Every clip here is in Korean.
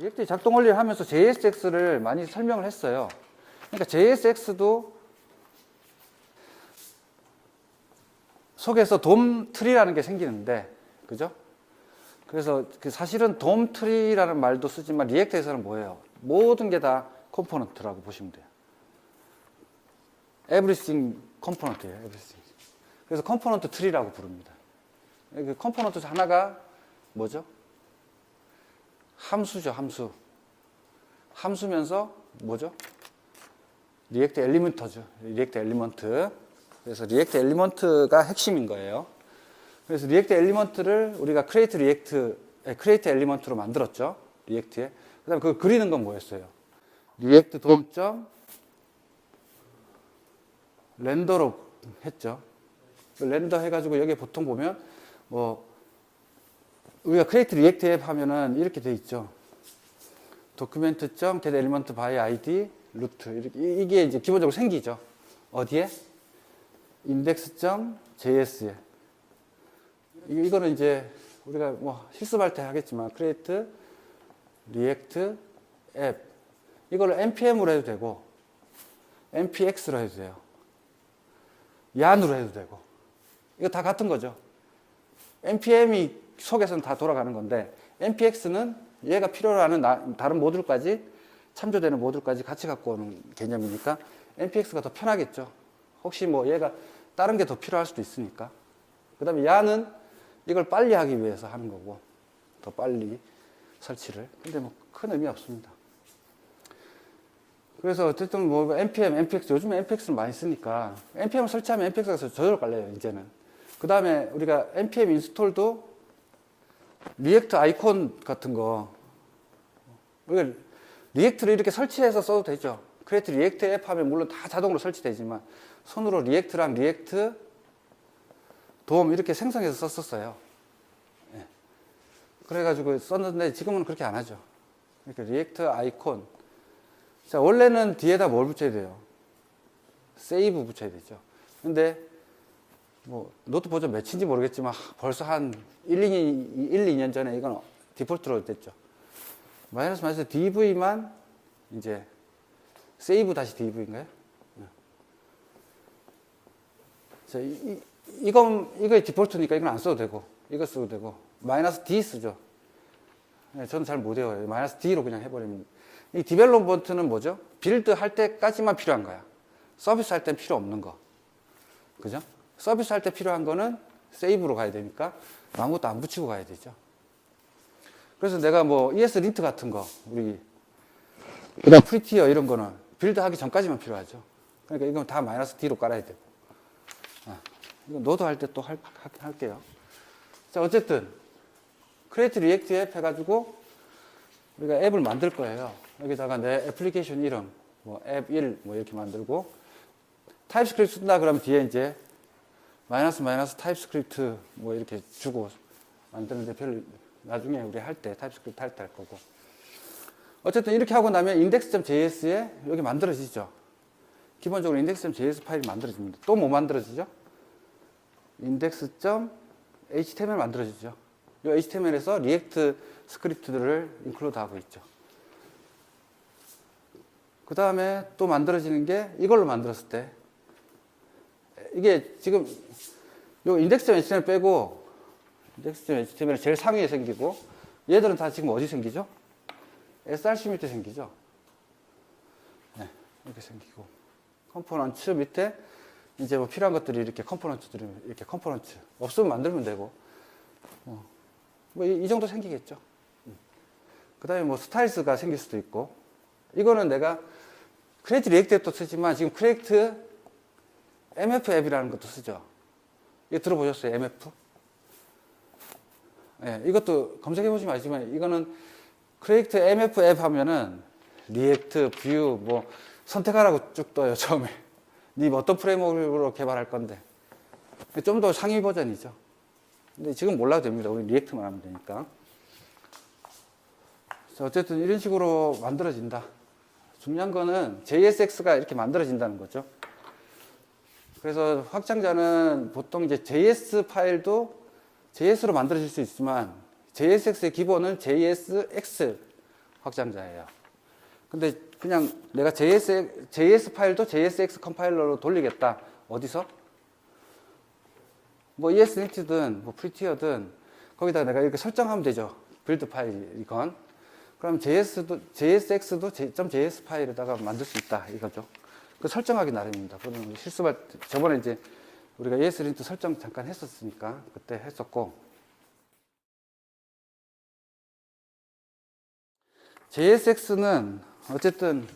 리액트 작동 원리를 하면서 JSX를 많이 설명을 했어요. 그러니까 JSX도 속에서 돔 트리라는 게 생기는데, 그죠? 그래서 그 사실은 돔 트리라는 말도 쓰지만 리액트에서는 뭐예요? 모든 게 다 컴포넌트라고 보시면 돼요. everything 컴포넌트예요. everything. 그래서 컴포넌트 트리라고 부릅니다. 그 컴포넌트 하나가 뭐죠? 함수죠, 함수. 함수면서 뭐죠? 리액트 엘리먼트죠. 리액트 엘리먼트. 그래서 리액트 엘리먼트가 핵심인 거예요. 그래서 리액트 엘리먼트를 우리가 크레이트 리액트, 크레이트 엘리먼트로 만들었죠. 리액트에. 그 다음에 그 그리는 건 뭐였어요? 리액트 돔점 렌더로 했죠. 그 렌더 해가지고 여기 보통 보면 뭐 우리가 크레이트 리액트 앱 하면은 이렇게 돼 있죠. 도큐멘트.get element by 루트 이렇게 이- 이게 이제 기본적으로 생기죠. 어디에? index.js에. 이- 이거는 이제 우리가 뭐 실습할 때 하겠지만 크레이트 리액트 앱 이걸 npm으로 해도 되고 npx로 해도 돼요. 얀으로 해도 되고 이거 다 같은 거죠. npm이 속에서는 다 돌아가는 건데 npx는 얘가 필요로 하는 나- 다른 모듈까지 참조되는 모듈까지 같이 갖고 오는 개념이니까 npx가 더 편하겠죠. 혹시 뭐 얘가 다른 게 더 필요할 수도 있으니까. 그 다음에 야는 이걸 빨리 하기 위해서 하는 거고 더 빨리 설치를. 근데 뭐 큰 의미 없습니다. 그래서 어쨌든 뭐 npm, npx 요즘에 npx를 많이 쓰니까 npm을 설치하면 npx가 저절로 깔려요 이제는. 그 다음에 우리가 npm 인스톨도 리액트 아이콘 같은 거 우리가 리액트를 이렇게 설치해서 써도 되죠. 크리에이트 리액트 앱 하면 물론 다 자동으로 설치되지만 손으로 리액트랑 리액트 도움 이렇게 생성해서 썼었어요. 예. 그래가지고 썼는데 지금은 그렇게 안 하죠. 그러니까 리액트 아이콘. 자, 원래는 뒤에다 뭘 붙여야 돼요? 세이브 붙여야 되죠. 근데 뭐 노트 버전 몇인지 모르겠지만 벌써 한 1, 2, 1, 2년 전에 이건 디폴트로 됐죠. 마이너스 마이너스 DV만 이제 세이브 다시 DV인가요? 자, 이, 이, 이건, 이거 디폴트니까 이건 안 써도 되고, 이거 써도 되고, 마이너스 D 쓰죠. 네, 저는 잘 못 외워요. 마이너스 D로 그냥 해버리면. 이 디벨롭먼트는 뭐죠? 빌드 할 때까지만 필요한 거야. 서비스 할 땐 필요 없는 거. 그죠? 서비스 할 때 필요한 거는 세이브로 가야 되니까 아무것도 안 붙이고 가야 되죠. 그래서 내가 뭐 ES 린트 같은 거, 우리, 그 다음 프리티어 이런 거는 빌드 하기 전까지만 필요하죠. 그러니까 이건 다 마이너스 D로 깔아야 되고. 아, 이거 노드 할때 또 할게요. 자, 어쨌든, 크레이트 리액트 앱 해가지고 우리가 앱을 만들 거예요. 여기다가 내 애플리케이션 이름, 뭐 앱 1, 뭐 이렇게 만들고 타입스크립트 쓴다 그러면 뒤에 이제 마이너스 마이너스 타입스크립트 뭐 이렇게 주고 만드는데 별 나중에 우리 할 때 타입스크립트 할 때 할 거고 어쨌든 이렇게 하고 나면 index.js에 여기 만들어지죠. 기본적으로 index.js 파일이 만들어집니다. 또 뭐 만들어지죠? index.html 만들어지죠. 이 HTML에서 리액트 스크립트들을 인클루드 하고 있죠. 그 다음에 또 만들어지는 게 이걸로 만들었을 때 이게 지금 요 index.html 빼고 index.html 제일 상위에 생기고 얘들은 다 지금 어디 생기죠? src 밑에 생기죠. 네, 이렇게 생기고 컴포넌트 밑에 이제 뭐 필요한 것들이 이렇게 컴포넌트들이 이렇게 컴포넌트 없으면 만들면 되고 뭐이 정도 생기겠죠. 그 다음에 뭐 스타일스가 생길 수도 있고 이거는 내가 크레이트 리액트 앱도 쓰지만 지금 크레이트 MF 앱이라는 것도 쓰죠. 이거 들어보셨어요? MF? 예, 이것도 검색해 보시면 알지만 이거는 크레이트 MF 앱 하면은 리액트, 뷰, 뭐 선택하라고 쭉 떠요 처음에. 니 어떤 프레임워크로 개발할 건데. 좀 더 상위 버전이죠. 근데 지금 몰라도 됩니다. 우리 리액트만 하면 되니까. 자, 어쨌든 이런 식으로 만들어진다. 중요한 거는 JSX가 이렇게 만들어진다는 거죠. 그래서 확장자는 보통 이제 JS 파일도 JS로 만들어질 수 있지만 JSX의 기본은 JSX로 확장자예요. 근데 그냥 내가 JS, JS 파일도 JSX 컴파일러로 돌리겠다. 어디서? 뭐 ESNet든 뭐 프리티어든 거기다 내가 이렇게 설정하면 되죠. 빌드 파일 이건. 그럼 JS도 JSX도 .js 파일에다가 만들 수 있다 이거죠. 그 설정하기 나름입니다. 실수할 때- 저번에 이제 우리가 ESLint 설정 잠깐 했었으니까 그때 했었고 JSX는 어쨌든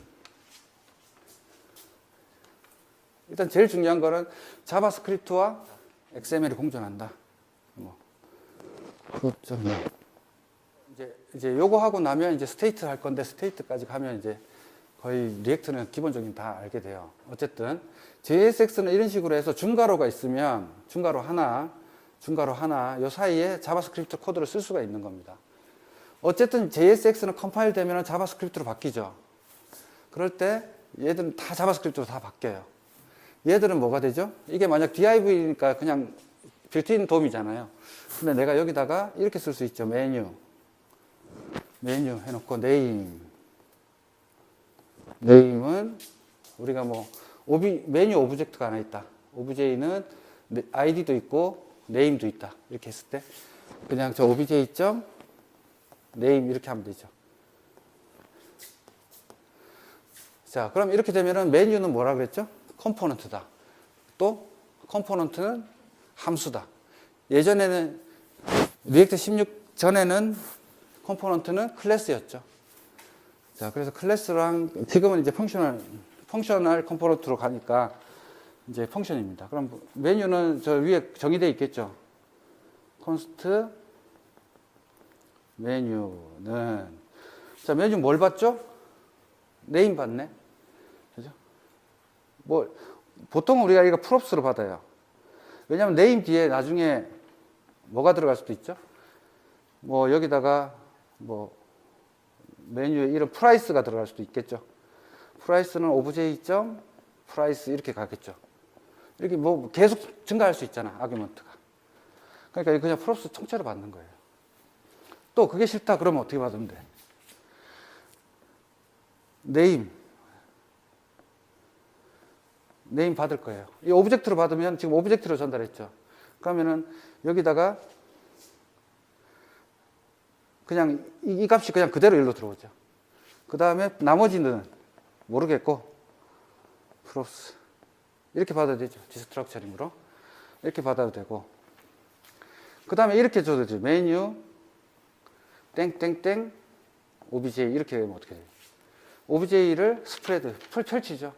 일단 제일 중요한 거는 자바스크립트와 XML이 공존한다. 뭐. 그좀 이제 이제 요거 하고 나면 이제 스테이트 할 건데 스테이트까지 가면 이제 거의 리액트는 기본적인 다 알게 돼요. 어쨌든 JSX는 이런 식으로 해서 중괄호가 있으면 중괄호 하나, 중괄호 하나 요 사이에 자바스크립트 코드를 쓸 수가 있는 겁니다. 어쨌든 JSX는 컴파일 되면 자바스크립트로 바뀌죠. 그럴 때 얘들은 다 자바스크립트로 다 바뀌어요. 얘들은 뭐가 되죠? 이게 만약 div니까 그냥 빌트인 돔이잖아요. 근데 내가 여기다가 이렇게 쓸 수 있죠. 메뉴. 메뉴 해놓고 네임. 네임은 우리가 뭐 오비, 메뉴 오브젝트가 하나 있다. 오브제이는 아이디도 있고 네임도 있다. 이렇게 했을 때 그냥 저 obj 점 네임 이렇게 하면 되죠. 자, 그럼 이렇게 되면은 메뉴는 뭐라 그랬죠? 컴포넌트다. 또 컴포넌트는 함수다. 예전에는 리액트 16 전에는 컴포넌트는 클래스였죠. 자, 그래서 클래스랑 지금은 이제 펑셔널 펑셔널 컴포넌트로 가니까 이제 펑션입니다. 그럼 메뉴는 저 위에 정의되어 있겠죠. const 메뉴는 자 메뉴 뭘 받죠? 네임 받네. 그죠? 뭐 보통 우리가 이거 프롭스로 받아요. 왜냐하면 네임 뒤에 나중에 뭐가 들어갈 수도 있죠. 뭐 여기다가 뭐 메뉴에 이런 프라이스가 들어갈 수도 있겠죠. 프라이스는 오브제이 점 프라이스 이렇게 가겠죠. 이렇게 뭐 계속 증가할 수 있잖아 아규먼트가. 그러니까 그냥 프롭스 통째로 받는 거예요. 또 그게 싫다 그러면 어떻게 받으면 돼? 네임 네임 받을 거예요. 이 오브젝트로 받으면 지금 오브젝트로 전달했죠. 그러면은 여기다가 그냥 이, 이 값이 그냥 그대로 일로 들어오죠. 그 다음에 나머지는 모르겠고 프로스 이렇게 받아도 되죠. 디스트럭처링으로 이렇게 받아도 되고 그 다음에 이렇게 줘도 되죠. 메뉴 땡땡땡 OBJ 이렇게 되면 어떻게 돼요? OBJ를 스프레드 풀 펼치죠.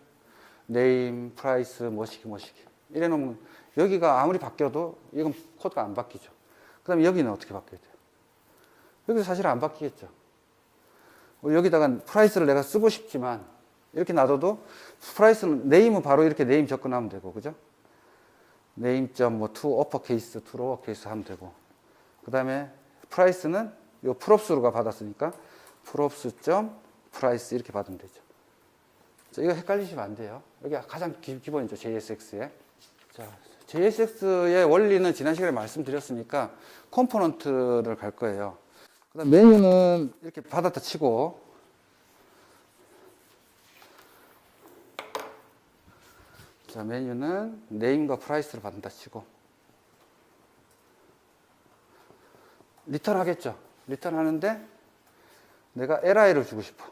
네임, 프라이스, 뭐시기 뭐시기 이래 놓으면 여기가 아무리 바뀌어도 이건 코드가 안 바뀌죠. 그 다음에 여기는 어떻게 바뀌어야 돼요? 여기도 사실 안 바뀌겠죠. 여기다가 프라이스를 내가 쓰고 싶지만 이렇게 놔둬도 프라이스는 네임은 바로 이렇게 네임 접근하면 되고 그죠? 네임점 뭐투 어퍼케이스, 투 로어케이스 하면 되고 그 다음에 프라이스는 요 프롭스로가 받았으니까 프롭스 점 프라이스 이렇게 받으면 되죠. 자, 이거 헷갈리시면 안 돼요. 여기 가장 기, 기본이죠 JSX에. 자, JSX의 원리는 지난 시간에 말씀드렸으니까 컴포넌트를 갈 거예요. 그다음 메뉴는 이렇게 받았다 치고 자 메뉴는 네임과 프라이스를 받는다 치고 리턴 하겠죠. 리턴 하는데 내가 li를 주고 싶어.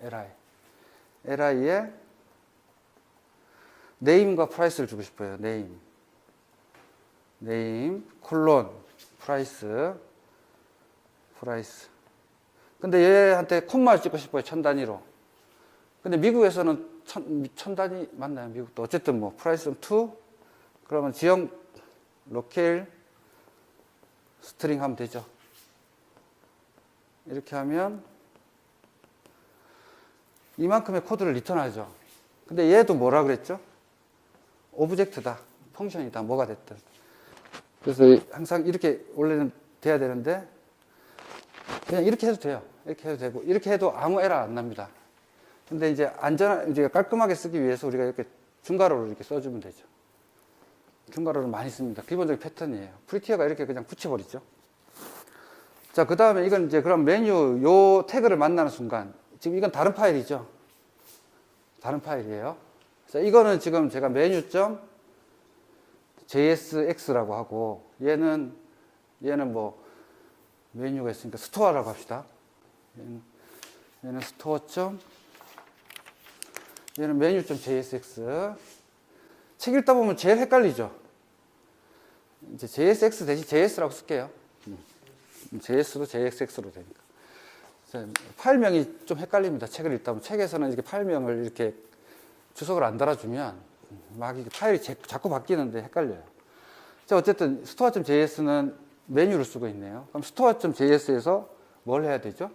li. li에 네임과 프라이스를 주고 싶어요. 네임. 네임 콜론 프라이스 프라이스. 근데 얘한테 콤마를 찍고 싶어요. 천 단위로. 근데 미국에서는 천, 천 단위 맞나요? 미국도. 어쨌든 뭐, 프라이스 2. 그러면 지역, 로케일, 스트링 하면 되죠. 이렇게 하면 이만큼의 코드를 리턴하죠. 근데 얘도 뭐라 그랬죠? 오브젝트다. 펑션이다. 뭐가 됐든. 그래서 항상 이렇게 원래는 돼야 되는데 그냥 이렇게 해도 돼요. 이렇게 해도 되고, 이렇게 해도 아무 에러 안 납니다. 근데 이제 안전, 이제 깔끔하게 쓰기 위해서 우리가 이렇게 중괄호를 이렇게 써주면 되죠. 중괄호를 많이 씁니다. 기본적인 패턴이에요. 프리티어가 이렇게 그냥 붙여버리죠. 자, 그 다음에 이건 이제 그럼 메뉴 요 태그를 만나는 순간 지금 이건 다른 파일이죠. 다른 파일이에요. 자, 이거는 지금 제가 메뉴점 JSX라고 하고 얘는 얘는 뭐 메뉴가 있으니까 스토어라고 합시다. 얘는, 얘는 스토어점 얘는 메뉴점 JSX 책 읽다 보면 제일 헷갈리죠. 이제 JSX 대신 JS라고 쓸게요. JS로 JSX로 되니까. 자, 파일명이 좀 헷갈립니다. 책을 읽다 보면 책에서는 이렇게 파일명을 이렇게 주석을 안 달아주면 막 이게 파일이 제- 자꾸 바뀌는데 헷갈려요. 자, 어쨌든 스토어.js는 메뉴를 쓰고 있네요. 그럼 스토어.js에서 뭘 해야 되죠?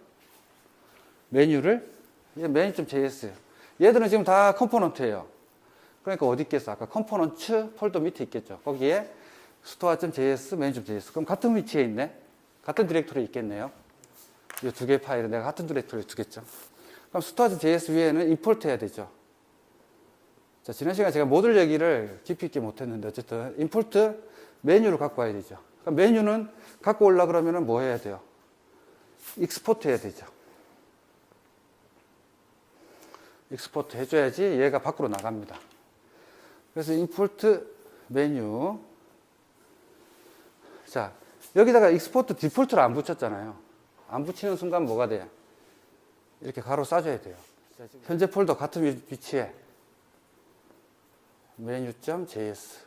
메뉴를 메뉴.js. 얘들은 지금 다 컴포넌트예요. 그러니까 어디 있겠어? 아까 컴포넌트 폴더 밑에 있겠죠. 거기에 스토어.js, 메뉴.js. 그럼 같은 위치에 있네. 같은 디렉토리에 있겠네요. 이 두 개의 파일을 내가 같은 디렉토리에 두겠죠. 그럼 스토어.js 위에는 임포트 해야 되죠. 자, 지난 시간에 제가 모듈 얘기를 깊이 있게 못했는데 어쨌든 임포트 메뉴를 갖고 와야 되죠. 그럼 메뉴는 갖고 올라 그러면은 뭐 해야 돼요? 익스포트 해야 되죠. 익스포트 해줘야지 얘가 밖으로 나갑니다. 그래서 임포트 메뉴 자 여기다가 익스포트 디폴트를 안 붙였잖아요. 안 붙이는 순간 뭐가 돼요? 이렇게 가로 싸줘야 돼요. 현재 폴더 같은 위- 위치에 메뉴.js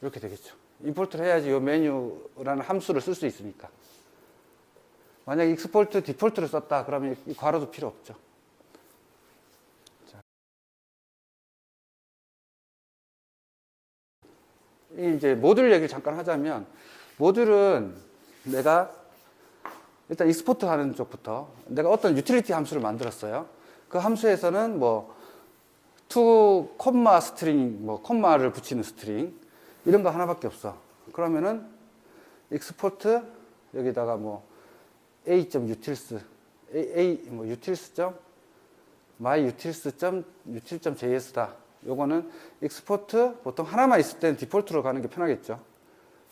이렇게 되겠죠. 임포트를 해야지 이 메뉴라는 함수를 쓸 수 있으니까. 만약 익스포트 디폴트를 썼다 그러면 이 괄호도 필요 없죠. 자. 이 이제 모듈 얘기를 잠깐 하자면 모듈은 내가 일단 익스포트 하는 쪽부터 내가 어떤 유틸리티 함수를 만들었어요. 그 함수에서는 뭐 to 콤마 스트링 뭐 콤마를 붙이는 스트링 이런 거 하나밖에 없어. 그러면은 익스포트 여기다가 뭐 a.utils a, a 뭐 utils 점 my utils 점 util 점 js다. 요거는 익스포트 보통 하나만 있을 때는 디폴트로 가는 게 편하겠죠.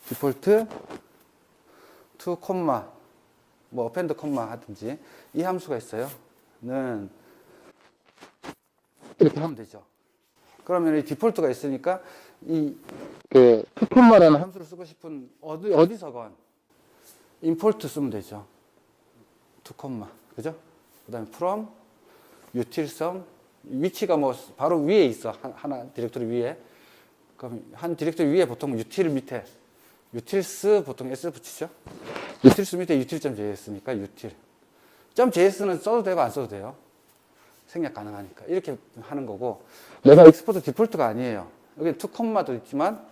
디폴트 to 콤마 뭐 append 콤마 하든지 이 함수가 있어요. 는 이렇게 하면 되죠. 그러면 이 디폴트가 있으니까 이그 콤마라는 함수를 쓰고 싶은 어디 어디서건 임포트 쓰면 되죠. to 콤마 그죠? 그다음에 from utilsum 위치가 뭐 바로 위에 있어 한- 하나 디렉토리 위에 그럼 한 디렉토리 위에 보통 util 밑에 utils 보통 s 붙이죠. utils 밑에 util.js니까 util. .js는 써도 되고 안 써도 돼요. 생략 가능하니까 이렇게 하는 거고 내가 익스포트 디폴트가 아니에요. 여기 투 콤마도 있지만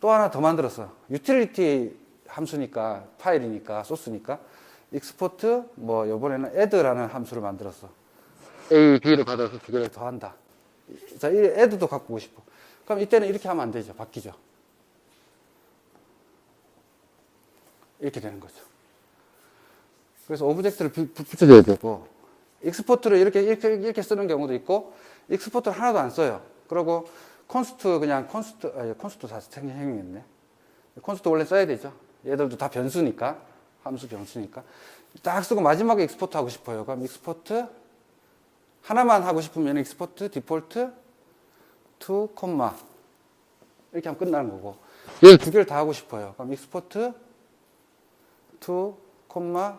또 하나 더 만들었어. 유틸리티 함수니까 파일이니까 소스니까 익스포트 뭐 이번에는 add라는 함수를 만들었어. a b를 받아서 두 개를 더한다. 자, 이 add도 갖고 오고 싶어. 그럼 이때는 이렇게 하면 안 되죠. 바뀌죠. 이렇게 되는 거죠. 그래서 오브젝트를 붙여줘야 되고 익스포트를 이렇게, 이렇게 이렇게 쓰는 경우도 있고 익스포트를 하나도 안 써요. 그리고 콘스트 그냥 콘스트 아니, 콘스트 다 생략했네. 콘스트 원래 써야 되죠. 얘들도 다 변수니까 함수 변수니까 딱 쓰고 마지막에 익스포트 하고 싶어요. 그럼 익스포트 하나만 하고 싶으면 익스포트 디폴트 to 콤마 이렇게 하면 끝나는 거고 얘두 개를 다 하고 싶어요. 그럼 익스포트 to 콤마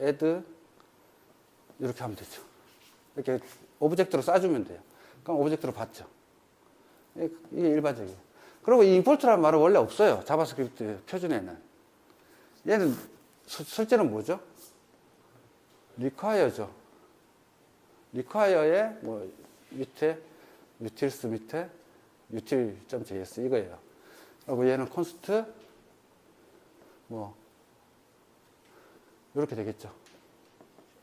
add 이렇게 하면 되죠. 이렇게 오브젝트로 싸주면 돼요. 그럼 오브젝트로 받죠. 이게 이게 일반적이에요. 그리고 이 임포트라는 말은 원래 없어요. 자바스크립트 표준에는. 얘는 서- 실제는 뭐죠? require죠. require의 뭐 밑에 utils 밑에 util.js 이거예요. 그리고 얘는 const 뭐 이렇게 되겠죠.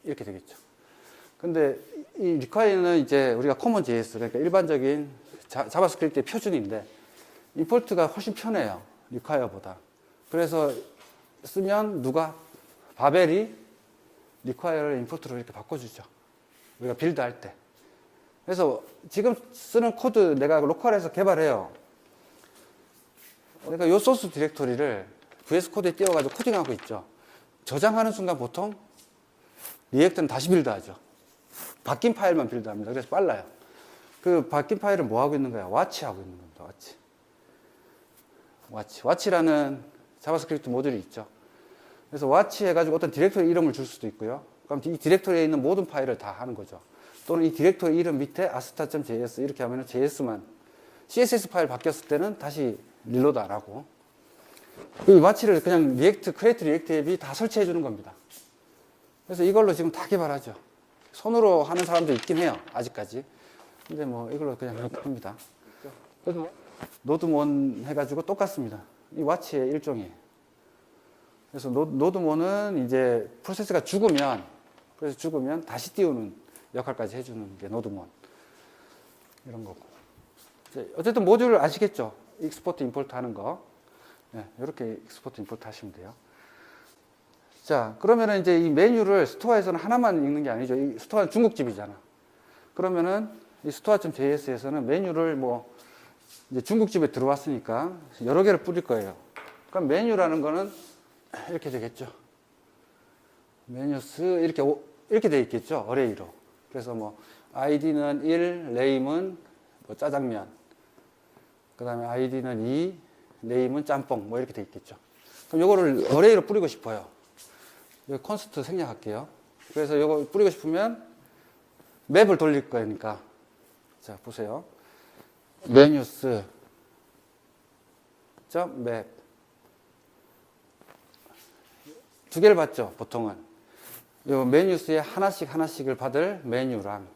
이렇게 되겠죠. 근데 이 require는 이제 우리가 common JS 그러니까 일반적인 자, 자바스크립트의 표준인데 임포트가 훨씬 편해요. require보다. 그래서 쓰면 누가 바벨이 require를 임포트로 이렇게 바꿔주죠. 우리가 빌드 할 때. 그래서 지금 쓰는 코드 내가 로컬에서 개발해요. 내가 요 소스 디렉토리를 VS 코드에 띄워가지고 코딩하고 있죠. 저장하는 순간 보통 리액터는 다시 빌드하죠. 바뀐 파일만 빌드합니다. 그래서 빨라요. 그 바뀐 파일을 뭐 하고 있는 거야? 와치 하고 있는 겁니다. 와치. 와치. 와치라는 자바스크립트 모듈이 있죠. 그래서 와치 해가지고 어떤 디렉토리 이름을 줄 수도 있고요. 그럼 이 디렉토리에 있는 모든 파일을 다 하는 거죠. 또는 이 디렉토리 이름 밑에 asta.js 이렇게 하면 JS만 CSS 파일 바뀌었을 때는 다시 릴로드 안 하고 이 와치를 그냥 리액트, 크레이트 리액트 앱이 다 설치해 주는 겁니다. 그래서 이걸로 지금 다 개발하죠. 손으로 하는 사람도 있긴 해요. 아직까지. 근데 뭐 이걸로 그냥 합니다. 그래서 노드몬 해가지고 똑같습니다. 이 와치의 일종이에요. 그래서 노, 노드몬은 이제 프로세스가 죽으면 그래서 죽으면 다시 띄우는 역할까지 해주는 게 노드몬 이런 거고. 어쨌든 모듈 아시겠죠? 익스포트 임포트 하는 거. 네, 이렇게 익스포트 임포트 하시면 돼요. 자, 그러면은 이제 이 메뉴를 스토어에서는 하나만 읽는 게 아니죠. 이 스토어는 중국집이잖아. 그러면은 이 스토어.js에서는 메뉴를 뭐 중국집에 들어왔으니까 여러 개를 뿌릴 거예요. 그럼 메뉴라는 거는 이렇게 되겠죠. 메뉴스 이렇게 오- 이렇게 돼 있겠죠. 어레이로. 그래서 뭐 아이디는 1, 네임은 뭐 짜장면. 그다음에 아이디는 2, 네임은 짬뽕 뭐 이렇게 돼 있겠죠. 그럼 요거를 어레이로 뿌리고 싶어요. 콘스트 생략할게요. 그래서 요거 뿌리고 싶으면 맵을 돌릴 거니까. 자, 보세요. 메뉴스 점 맵. 두 개를 받죠, 보통은. 요 메뉴스에 하나씩 하나씩을 받을 메뉴랑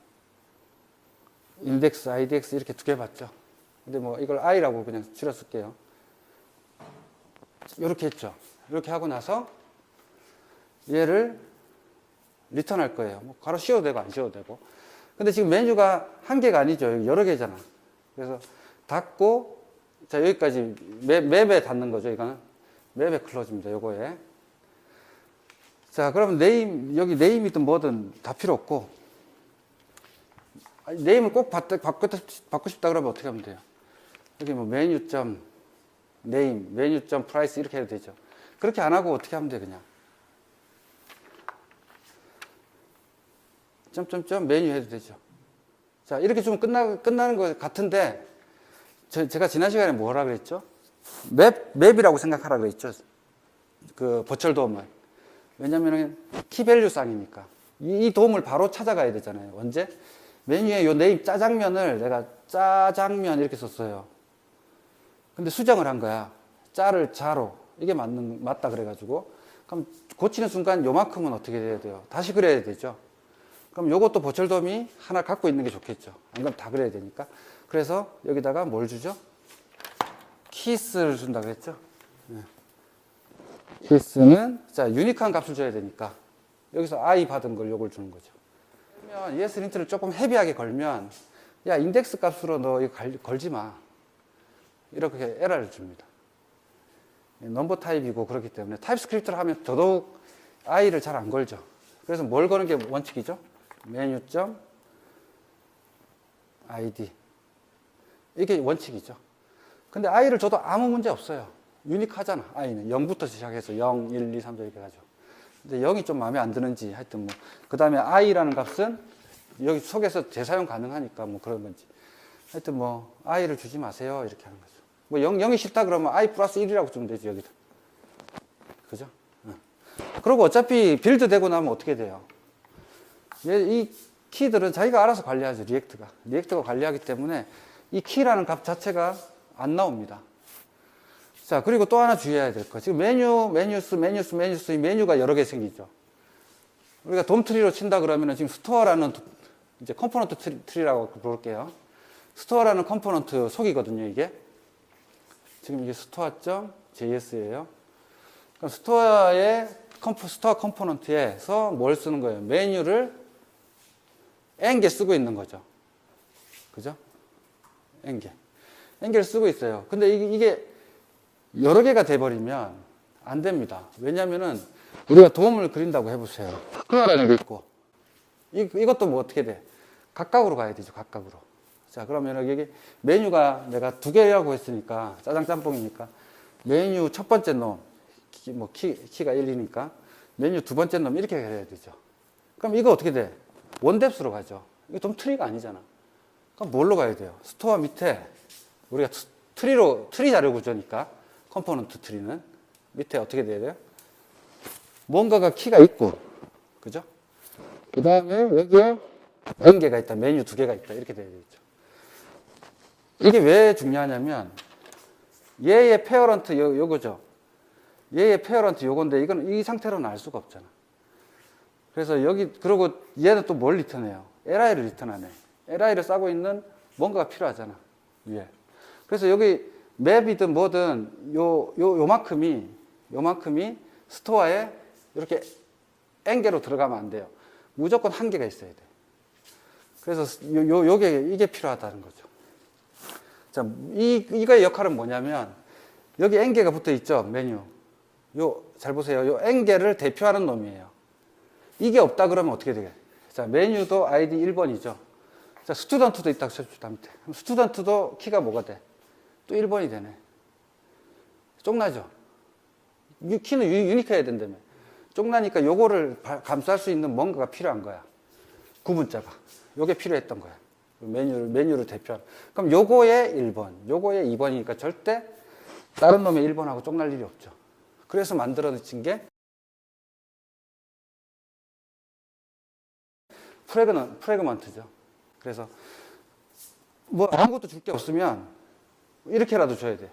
인덱스, IDX 이렇게 두 개 받죠. 근데 뭐 이걸 I라고 그냥 줄여 쓸게요. 이렇게 했죠. 이렇게 하고 나서 얘를 리턴할 거예요. 뭐 가로 씌워도 되고 안 씌워도 되고. 근데 지금 메뉴가 한 개가 아니죠. 여러 개잖아. 그래서 닫고 자 여기까지 맵, 맵에 닫는 거죠. 이거는 맵에 클로즈입니다. 요거에. 자 그러면 네임 여기 네임이든 뭐든 다 필요 없고 네임을 꼭 바꿔, 바꿔, 바꾸고 싶다 그러면 어떻게 하면 돼요? 여기 뭐 메뉴 점 네임 메뉴 점 프라이스 이렇게 해도 되죠. 그렇게 안 하고 어떻게 하면 돼 그냥 점점점 메뉴 해도 되죠. 자, 이렇게 좀 끝나, 끝나는 것 같은데, 저, 제가 지난 시간에 뭐라 그랬죠? 맵, 맵이라고 생각하라 그랬죠. 그 버철 도움을. 왜냐면은 키밸류 쌍이니까. 이, 이 도움을 바로 찾아가야 되잖아요. 언제? 메뉴에 요 네임 짜장면을 내가 짜장면 이렇게 썼어요. 근데 수정을 한 거야. 짜를 자로. 이게 맞는, 맞다 그래가지고. 그럼 고치는 순간 요만큼은 어떻게 돼야 돼요? 다시 그래야 되죠. 그럼 요것도 보철돔이 하나 갖고 있는 게 좋겠죠. 안 그러면 다 그래야 되니까. 그래서 여기다가 뭘 주죠? 키스를 준다 그랬죠? 네. 키스는 자 유니크한 값을 줘야 되니까 여기서 i 받은 걸 요걸 주는 거죠. 그러면 ES 린트를 조금 헤비하게 걸면 야 인덱스 값으로 너 이거 걸, 걸지 마. 이렇게 에러를 줍니다. 넘버 타입이고 그렇기 때문에 타입스크립트를 하면 더더욱 i를 잘 안 걸죠. 그래서 뭘 거는 게 원칙이죠? 메뉴점 id 이게 원칙이죠. 근데 i를 줘도 아무 문제 없어요. 유니크하잖아. i는 0부터 시작해서 0, 1, 2, 3, 4 이렇게 가죠. 근데 0이 좀 마음에 안 드는지 하여튼 뭐 그 다음에 i라는 값은 여기 속에서 재사용 가능하니까 뭐 그런 건지 하여튼 뭐 i를 주지 마세요 이렇게 하는 거죠. 뭐 0, 0이 싫다 그러면 i 플러스 1이라고 주면 되지 여기다. 그죠? 응. 그리고 어차피 빌드 되고 나면 어떻게 돼요? 얘- 이 키들은 자기가 알아서 관리하죠, 리액트가. 리액트가 관리하기 때문에 이 키라는 값 자체가 안 나옵니다. 자, 그리고 또 하나 주의해야 될 거. 지금 메뉴, 메뉴스, 메뉴스, 메뉴스, 이 메뉴가 여러 개 생기죠. 우리가 돔트리로 친다 그러면은 지금 스토어라는 도- 이제 컴포넌트 트리, 트리라고 부를게요. 스토어라는 컴포넌트 속이거든요, 이게. 지금 이게 스토어.js예요. 그럼 스토어의 컴포, 스토어 컴포넌트에서 뭘 쓰는 거예요? 메뉴를 n개 쓰고 있는 거죠. 그죠? n개. n개를 쓰고 있어요. 근데 이게, 여러 개가 돼버리면 안 됩니다. 왜냐면은 우리가 도움을 그린다고 해보세요. 스퀘어라는 게 있고. 이, 이것도 뭐 어떻게 돼? 각각으로 가야 되죠. 각각으로. 자, 그러면 여기 메뉴가 내가 두 개라고 했으니까 짜장 짬뽕이니까 메뉴 첫 번째 놈, 키, 뭐 키, 키가 1이니까 메뉴 두 번째 놈 이렇게 해야 되죠. 그럼 이거 어떻게 돼? 원뎁스로 가죠. 이거 좀 트리가 아니잖아. 그럼 뭘로 가야 돼요? 스토어 밑에 우리가 트- 트리로 트리 자료 구조니까 컴포넌트 트리는 밑에 어떻게 돼야 돼요? 뭔가가 키가 있고 그죠? 그 다음에 여기에 n 개가 있다, 메뉴 두 개가 있다 이렇게 돼야 되겠죠. 이게 왜 중요하냐면 얘의 페어런트 요, 요거죠. 얘의 페어런트 요건데 이건 이 상태로는 알 수가 없잖아. 그래서 여기 그리고 얘는 또 뭘 리턴해요? LI를 리턴하네. LI를 싸고 있는 뭔가가 필요하잖아 위에. 그래서 여기 맵이든 뭐든 요, 요 요만큼이 요만큼이 스토어에 이렇게 n 개로 들어가면 안 돼요. 무조건 한 개가 있어야 돼. 그래서 요, 요 요게 이게 필요하다는 거죠. 자, 이 이거의 역할은 뭐냐면 여기 n 개가 붙어 있죠 메뉴. 요 잘 보세요. 요 n 개를 대표하는 놈이에요. 이게 없다 그러면 어떻게 되게? 자, 메뉴도 아이디 1번이죠. 자, 스튜던트도 있다고 쳐줍시다, 밑에. 스튜던트도 키가 뭐가 돼? 또 1번이 되네. 쪽나죠? 이 키는 유- 유니크해야 된다며. 쪽나니까 요거를 바- 감쌀 수 있는 뭔가가 필요한 거야. 구분자가. 요게 필요했던 거야. 메뉴를, 메뉴를 대표하는. 그럼 요거의 1번, 요거의 2번이니까 절대 다른 놈의 1번하고 쪽날 일이 없죠. 그래서 만들어진 게 프레그먼, 프레그먼트죠. 그래서 뭐 아무것도 줄 게 없으면 이렇게라도 줘야 돼.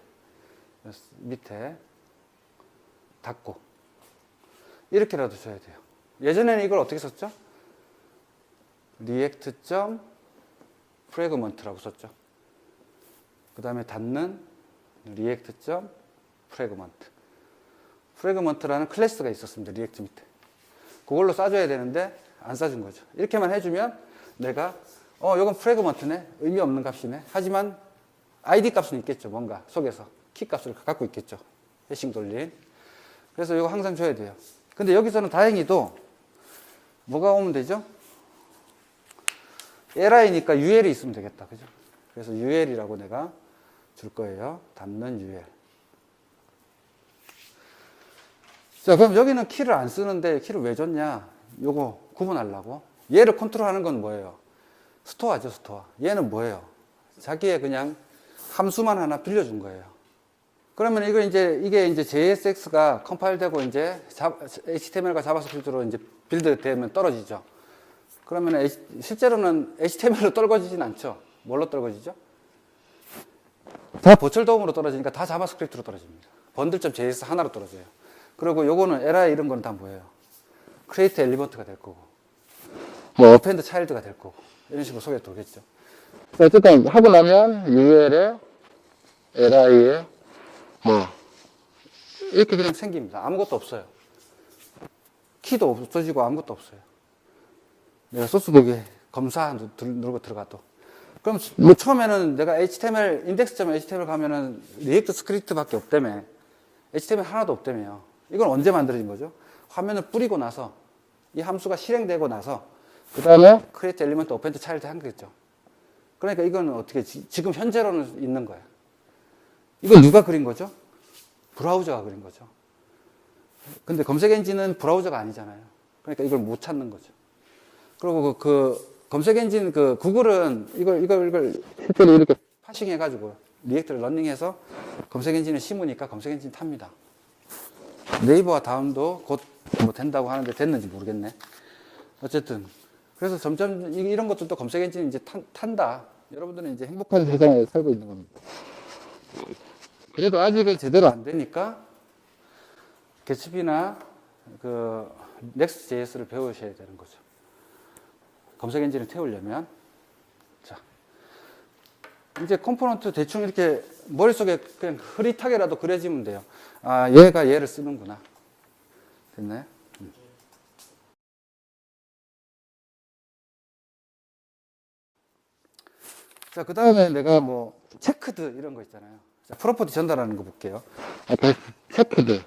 밑에 닫고 이렇게라도 줘야 돼요. 예전에는 이걸 어떻게 썼죠? 리액트 점 프레그먼트라고 썼죠. 그 다음에 닫는 리액트 점 프레그먼트. 프레그먼트라는 클래스가 있었습니다. 리액트 밑에. 그걸로 싸줘야 되는데 안 싸준 거죠. 이렇게만 해주면 내가 어 이건 프레그먼트네 의미 없는 값이네. 하지만 ID 값은 있겠죠. 뭔가 속에서 키 값을 갖고 있겠죠. 해싱 돌린. 그래서 이거 항상 줘야 돼요. 근데 여기서는 다행히도 뭐가 오면 되죠? LI니까 UL이 있으면 되겠다. 그죠? 그래서 UL이라고 내가 줄 거예요. 닫는 UL. 자, 그럼 여기는 키를 안 쓰는데 키를 왜 줬냐? 요거 구분하려고. 얘를 컨트롤하는 건 뭐예요? 스토어죠, 스토어. 얘는 뭐예요? 자기의 그냥 함수만 하나 빌려준 거예요. 그러면 이거 이제 이게 이제 JSX가 컴파일되고 이제 자- HTML과 자바스크립트로 이제 빌드되면 떨어지죠. 그러면 실제로는 HTML로 떨궈지진 않죠. 뭘로 떨궈지죠? 다 버철 도움으로 떨어지니까 다 자바스크립트로 떨어집니다. 번들.js 하나로 떨어져요. 그리고 요거는 LI 이런 거는 다 뭐예요? 크리에이트 엘리먼트가 될 거고, 뭐 어펜드 차일드가 될 거고, 이런 식으로 소개 돌겠죠. 어쨌든 하고 나면 UL에 LI에 뭐 이렇게 그냥 생깁니다. 아무것도 없어요. 키도 없어지고 아무것도 없어요. 내가 소스북에 검사 누- 누르고 들어가도. 그럼 뭐 처음에는 내가 HTML index.html 가면은 리액트 스크립트밖에 없다며. HTML 하나도 없다며요. 이건 언제 만들어진 거죠? 화면을 뿌리고 나서 이 함수가 실행되고 나서 그 다음에 create element append child 한 거겠죠. 그러니까 이거는 어떻게 지- 지금 현재로는 있는 거야. 이거 누가 그린 거죠? 브라우저가 그린 거죠. 근데 검색 엔진은 브라우저가 아니잖아요. 그러니까 이걸 못 찾는 거죠. 그리고 그, 그 검색 엔진 그 구글은 이걸 이걸 이걸 실제로 이렇게 파싱 해 가지고 리액트를 런닝해서 검색 엔진을 심으니까 검색 엔진 탑니다. 네이버와 다음도 곧 뭐 된다고 하는데 됐는지 모르겠네. 어쨌든 그래서 점점 이- 이런 것들도 검색 엔진이 이제 탄, 탄다. 여러분들은 이제 행복한 세상에 살고 있는 겁니다. 그래도 아직은 제대로 안 되니까 게츠비나 그 넥스트.js를 배우셔야 되는 거죠. 검색 엔진을 태우려면 자 이제 컴포넌트 대충 이렇게 머릿속에 그냥 흐릿하게라도 그려지면 돼요. 아 얘가 얘를 쓰는구나. 됐나요? 음. 자, 그 다음에 내가 뭐, 체크드 이런 거 있잖아요. 자, 프로퍼티 전달하는 거 볼게요. 앞에 체크드.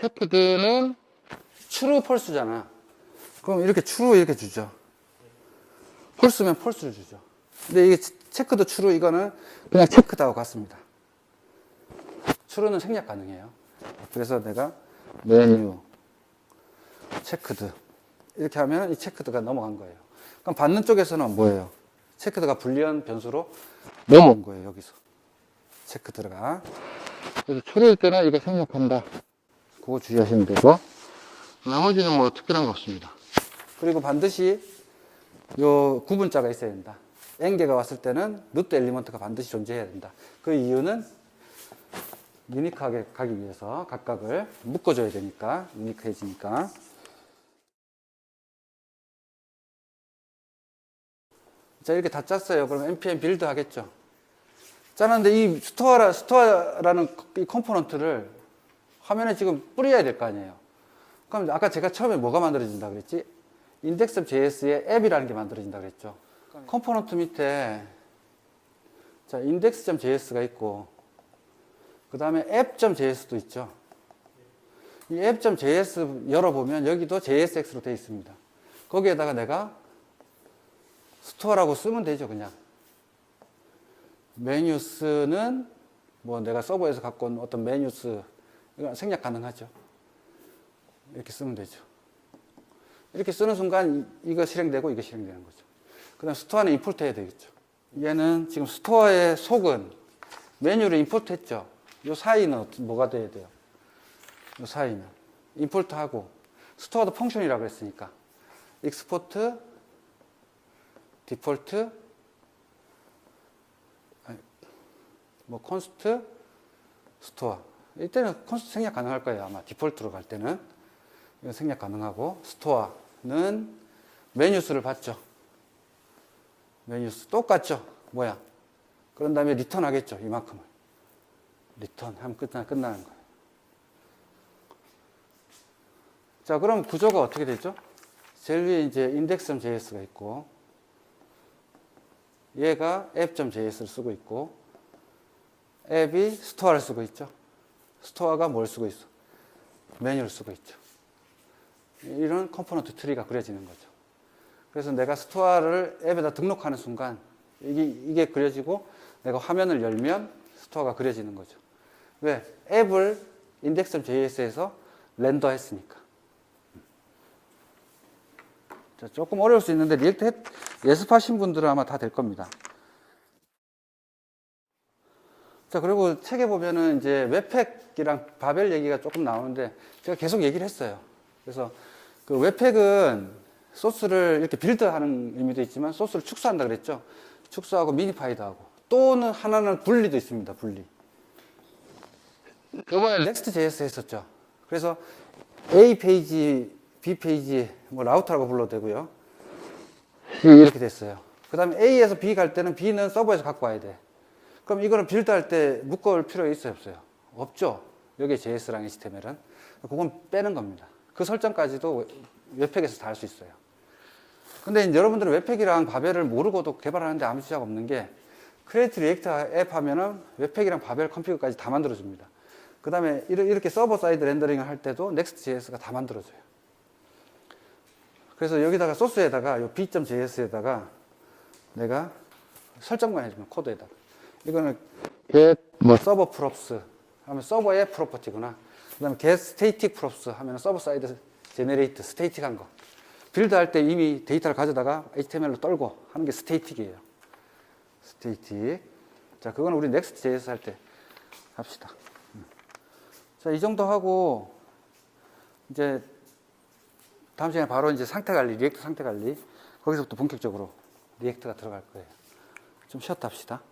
체크드는 true, false잖아. 그럼 이렇게 true 이렇게 주죠. false면 false를 주죠. 근데 이게 체크드 true 이거는 그냥 체크드하고 같습니다. true는 생략 가능해요. 그래서 내가 메뉴 체크드. 이렇게 하면 이 체크드가 넘어간 거예요. 그럼 받는 쪽에서는 뭐예요? 체크드가 불리한 변수로 넘어온 거예요, 여기서. 체크드가. 그래서 처리할 때는 이거 생략한다. 그거 주의하시면 되고. 나머지는 뭐 특별한 거 없습니다. 그리고 반드시 요 구분자가 있어야 된다. N개가 왔을 때는 루트 엘리먼트가 반드시 존재해야 된다. 그 이유는 유니크하게 가기 위해서 각각을 묶어줘야 되니까, 유니크해지니까. 자, 이렇게 다 짰어요. 그럼 npm 빌드 하겠죠. 짜는데 이 스토어라, 스토어라는 이 컴포넌트를 화면에 지금 뿌려야 될 거 아니에요. 그럼 아까 제가 처음에 뭐가 만들어진다 그랬지? index.js의 앱이라는 게 만들어진다 그랬죠. 컴포넌트 밑에 자, index.js가 있고 그 다음에 app.js도 있죠. 이 app.js 열어보면 여기도 JSX로 되어 있습니다. 거기에다가 내가 스토어라고 쓰면 되죠, 그냥. 메뉴스는 뭐 내가 서버에서 갖고 온 어떤 메뉴스 생략 가능하죠. 이렇게 쓰면 되죠. 이렇게 쓰는 순간 이- 이거 실행되고 이거 실행되는 거죠. 그 다음 스토어는 임포트 해야 되겠죠. 얘는 지금 스토어의 속은 메뉴를 임포트 했죠. 요 사이는 뭐가 돼야 돼요? 요 사이는. 임포트 하고. 스토어도 펑션이라고 했으니까. 익스포트 디폴트 뭐 콘스트 스토어. 이때는 콘스트 생략 가능할 거예요 아마. 디폴트로 갈 때는. 이건 생략 가능하고. 스토어는 메뉴수를 받죠. 메뉴수 똑같죠 뭐야 그런 다음에 리턴 하겠죠 이만큼을 리턴 하면 끝나, 끝나는 거예요 자 그럼 구조가 어떻게 되죠 제일 위에 이제 index.js가 있고 얘가 app.js를 쓰고 있고 앱이 스토어를 쓰고 있죠. 스토어가 뭘 쓰고 있어? 메뉴를 쓰고 있죠. 이런 컴포넌트 트리가 그려지는 거죠. 그래서 내가 스토어를 앱에다 등록하는 순간 이게, 이게 그려지고 내가 화면을 열면 스토어가 그려지는 거죠. 왜? 앱을 index.js에서 렌더 했으니까. 자, 조금 어려울 수 있는데 리액트 했- 예습하신 분들은 아마 다 될 겁니다. 자, 그리고 책에 보면은 이제 웹팩이랑 바벨 얘기가 조금 나오는데 제가 계속 얘기를 했어요. 그래서 그 웹팩은 소스를 이렇게 빌드하는 의미도 있지만 소스를 축소한다 그랬죠. 축소하고 미니파이드 하고 또는 하나는 분리도 있습니다. 분리. 이번에 넥스트.js 했었죠. 그래서 A 페이지, B 페이지, 뭐 라우터라고 불러도 되고요. 이렇게 됐어요. 그 다음에 A에서 B 갈 때는 B는 서버에서 갖고 와야 돼. 그럼 이거는 빌드 할 때 묶어올 필요가 있어요, 없어요? 없죠. 여기 JS랑 HTML은. 그건 빼는 겁니다. 그 설정까지도 웹팩에서 다 할 수 있어요. 근데 여러분들은 웹팩이랑 바벨을 모르고도 개발하는데 아무 지장 없는 게 크레이트 리액트 앱 하면은 웹팩이랑 바벨 컴피그까지 다 만들어줍니다. 그 다음에 이렇게 서버 사이드 렌더링을 할 때도 넥스트.js가 다 만들어줘요. 그래서 여기다가 소스에다가 요 b.js에다가 내가 설정만 해주면 코드에다가 이거는 get 뭐 서버 프롭스 하면 서버의 프로퍼티구나. 그다음에 get static props 하면 서버 사이드 제네레이트 스테이틱한 거. 빌드 할 때 이미 데이터를 가져다가 HTML로 떨고 하는 게 스테이틱이에요. 스테이틱. 자, 그거는 우리 넥스트.js 할 때 합시다. 음. 자, 이 정도 하고 이제 다음 시간에 바로 이제 상태 관리, 리액트 상태 관리. 거기서부터 본격적으로 리액트가 들어갈 거예요. 좀 쉬었다 합시다.